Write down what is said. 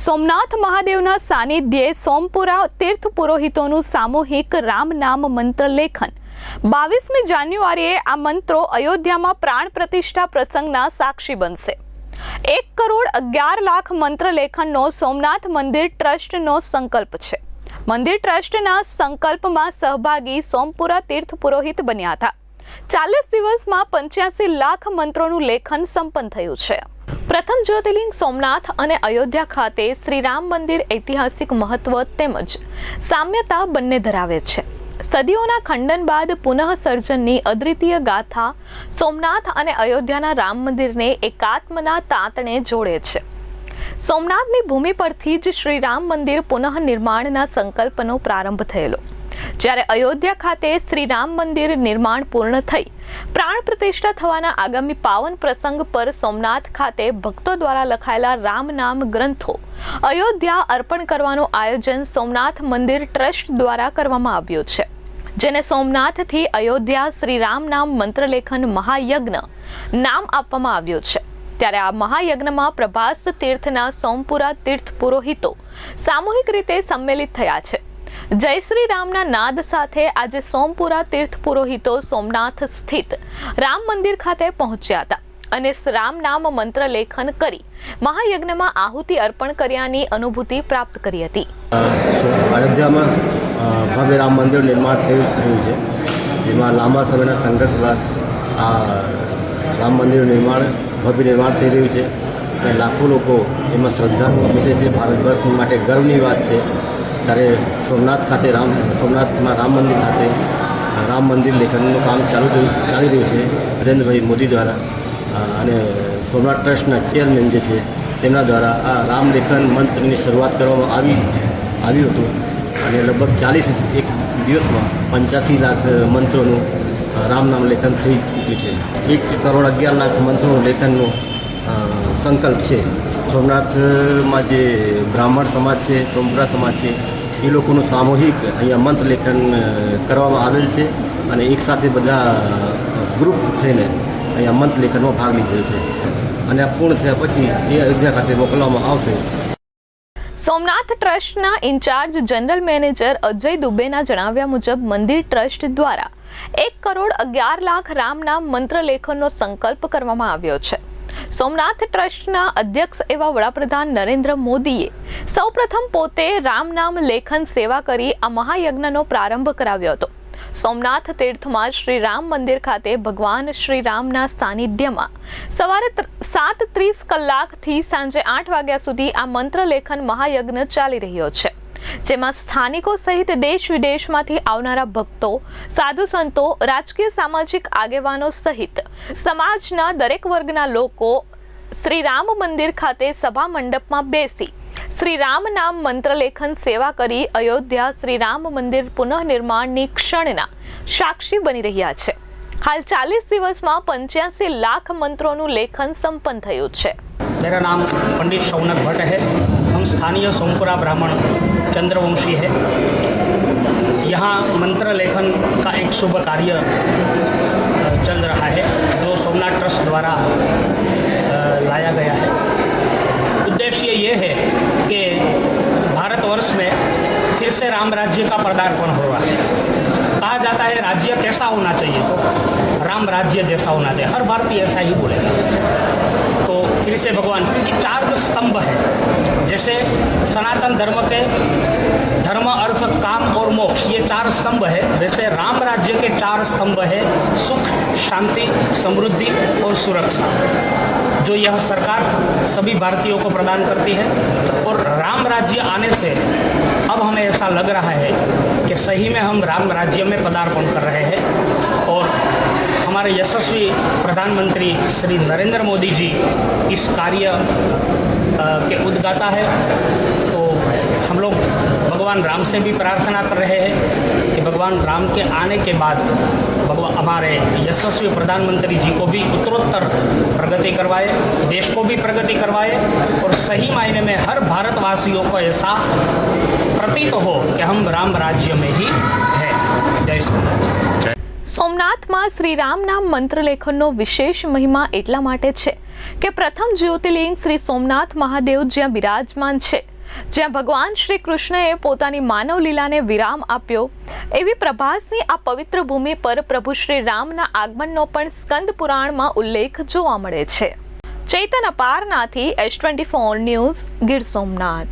સોમનાથ મહાદેવના સાનિધ્યે સોમપુરા તીર્થ પુરોહિતોનું સામૂહિક રામ નામ મંત્ર લેખન બાવીસમી જાન્યુઆરીએ આ મંત્રો અયોધ્યામાં પ્રાણ પ્રતિષ્ઠા પ્રસંગના સાક્ષી બનશે. એક કરોડ અગિયાર લાખ મંત્ર લેખનનો સોમનાથ મંદિર ટ્રસ્ટનો સંકલ્પ છે. મંદિર ટ્રસ્ટના સંકલ્પમાં સહભાગી સોમપુરા તીર્થ પુરોહિત બન્યા હતા. ચાલીસ દિવસમાં પંચ્યાસી લાખ મંત્રોનું લેખન સંપન્ન થયું છે. પ્રથમ જ્યોતિર્લિંગ સોમનાથ અને અયોધ્યા ખાતે શ્રી રામ મંદિર ઐતિહાસિક મહત્વ તેમજ સામ્યતા બંને ધરાવે છે. સદીઓના ખંડન બાદ પુનઃ સર્જનની અદ્વિતીય ગાથા સોમનાથ અને અયોધ્યાના રામ મંદિરને એકાત્મના તાંતણે જોડે છે. સોમનાથની ભૂમિ પરથી જ શ્રી રામ મંદિર પુનઃ નિર્માણના સંકલ્પનો પ્રારંભ થયેલો. જ્યારે અયોધ્યા ખાતે શ્રી રામ મંદિર નિર્માણ પૂર્ણ થઈ. પ્રાણ પ્રતિષ્ઠા થવાના આગામી પાવન પ્રસંગ પર સોમનાથ ખાતે ભક્તો દ્વારા લખાયેલા રામ નામ ગ્રંથો અયોધ્યા અર્પણ કરવાનું આયોજન સોમનાથ મંદિર ટ્રસ્ટ દ્વારા કરવામાં આવ્યું છે. જેને સોમનાથથી અયોધ્યા શ્રી રામ નામ મંત્રલેખન મહાયજ્ઞ નામ આપવામાં આવ્યું છે. ત્યારે આ મહાયજ્ઞમાં પ્રભાસ તીર્થના સોમપુરા તીર્થ પુરોહિતો સામૂહિક રીતે સંમેલિત થયા છે. જય શ્રી રામના નાદ સાથે આજે સોમપુરા તીર્થ પુરોહિતો સોમનાથ સ્થિત રામ મંદિર ખાતે પહોંચ્યા હતા અને રામ નામ મંત્ર લેખન કરી મહાયજ્ઞમાં આહુતિ અર્પણ કર્યાની અનુભૂતિ પ્રાપ્ત કરી હતી. અયોધ્યામાં ભવ્ય રામ મંદિર નિર્માણ રહ્યું છે. જેમાં લાંબા સમયના સંઘર્ષ બાદ આ રામ મંદિર નિર્માણ, ભવ્ય નિર્માણ થઈ રહ્યું છે. અને લાખો લોકો એમાં શ્રદ્ધાનું વિષય છે. ભારતવર્ષ માટે ગર્વની વાત છે. ત્યારે સોમનાથ ખાતે રામ, સોમનાથમાં રામ મંદિર ખાતે રામ મંદિર લેખનનું કામ ચાલુ ચાલી રહ્યું છે નરેન્દ્રભાઈ મોદી દ્વારા. અને સોમનાથ ટ્રસ્ટના ચેરમેન જે છે, તેમના દ્વારા આ રામ લેખન મંત્રની શરૂઆત કરવામાં આવી આવ્યું હતું. અને લગભગ ચાલીસ એક દિવસમાં પંચ્યાસી લાખ મંત્રોનું રામ નામ લેખન થઈ ચૂક્યું છે. એક કરોડ અગિયાર લાખ મંત્રોનું લેખનનો સંકલ્પ છે. સોમનાથમાં જે બ્રાહ્મણ સમાજ છે, સોમપુરા સમાજ છે એ લોકોનું સામૂહિક અહીંયા મંત્ર લેખન કરવામાં આવેલ છે અને એકસાથે બધા ગ્રુપ થઈને અહીંયા મંત્ર લેખનમાં ભાગ લીધેલો છે અને આ પૂર્ણ થયા પછી એ અયોધ્યા ખાતે મોકલવામાં આવશે. સોમનાથ ટ્રસ્ટના ઇન્ચાર્જ જનરલ મેનેજર અજય દુબેના જણાવ્યા મુજબ મંદિર ટ્રસ્ટ દ્વારા એક કરોડ અગિયાર લાખ રામના મંત્રલેખનનો મંત્ર લેખનનો સંકલ્પ કરવામાં આવ્યો છે. સોમનાથ ટ્રસ્ટના અધ્યક્ષ એવા વડાપ્રધાન નરેન્દ્ર મોદીએ સૌપ્રથમ પોતે રામ નામ લેખન સેવા કરી આ મહાયજ્ઞનો પ્રારંભ કરાવ્યો હતો. સોમનાથ તીર્થમાં શ્રી રામ મંદિર ખાતે ભગવાન શ્રી રામના સાનિધ્યમાં સવારે સાત ત્રીસ કલાકથી સાંજે આઠ વાગ્યા સુધી આ મંત્ર લેખન મહાયજ્ઞ ચાલી રહ્યો છે. જેમાં સ્થાનિકો સહિત દેશ વિદેશમાંથી આવનારા ભક્તો, સાધુ સંતો, રાજકીય સામાજિક આગેવાનો સહિત સમાજના દરેક વર્ગના લોકો શ્રી રામ મંદિર ખાતે સભા મંડપમાં બેસી શ્રી રામ નામ મંત્રલેખન સેવા કરી અયોધ્યા શ્રી રામ મંદિર પુનઃનિર્માણની ક્ષણના સાક્ષી બની રહ્યા છે. હાલ ચાલીસ દિવસમાં પંચ્યાસી લાખ મંત્રોનું લેખન સંપન્ન થયું છે. मेरा नाम पंडित शौनक भट्ट है। हम स्थानीय सोमपुरा ब्राह्मण चंद्रवंशी है। यहाँ मंत्र लेखन का एक शुभ कार्य चल रहा है, जो सोमनाथ ट्रस्ट द्वारा लाया गया है। उद्देश्य ये है कि भारतवर्ष में फिर से राम राज्य का पदार्पण हो रहा है कहा जाता है, राज्य कैसा होना चाहिए? तो राम राज्य जैसा होना चाहिए। हर भारतीय ऐसा ही बोलेगा। से भगवान क्योंकि चार जो स्तंभ है, जैसे सनातन धर्म के धर्म, अर्थ, काम और मोक्ष, ये चार स्तंभ है। वैसे राम राज्य के चार स्तंभ है, सुख, शांति, समृद्धि और सुरक्षा, जो यह सरकार सभी भारतीयों को प्रदान करती है। और राम राज्य आने से अब हमें ऐसा लग रहा है कि सही में हम राम राज्य में पदार्पण कर रहे हैं। हमारे यशस्वी प्रधानमंत्री श्री नरेंद्र मोदी जी इस कार्य के उद्गाता है। तो हम लोग भगवान राम से भी प्रार्थना कर रहे हैं कि भगवान राम के आने के बाद भगवान हमारे यशस्वी प्रधानमंत्री जी को भी उत्तरोत्तर प्रगति करवाए, देश को भी प्रगति करवाए और सही मायने में हर भारतवासियों को ऐसा प्रतीत हो कि हम राम राज्य में ही हैं। जय श्री राम। સોમનાથમાં શ્રીરામના મંત્રલેખનનો વિશેષ મહિમા એટલા માટે છે કે પ્રથમ જ્યોતિર્લિંગ શ્રી સોમનાથ મહાદેવ જ્યાં બિરાજમાન છે. જ્યાં ભગવાન શ્રી કૃષ્ણએ પોતાની માનવ લીલાને વિરામ આપ્યો. એવી પ્રભાસની આ પવિત્ર ભૂમિ પર પ્રભુ શ્રી રામના આગમનનો પણ સ્કંદ પુરાણમાં ઉલ્લેખ જોવા મળે છે. Chaitan અપારનાથી S twenty four news Gir Somnath.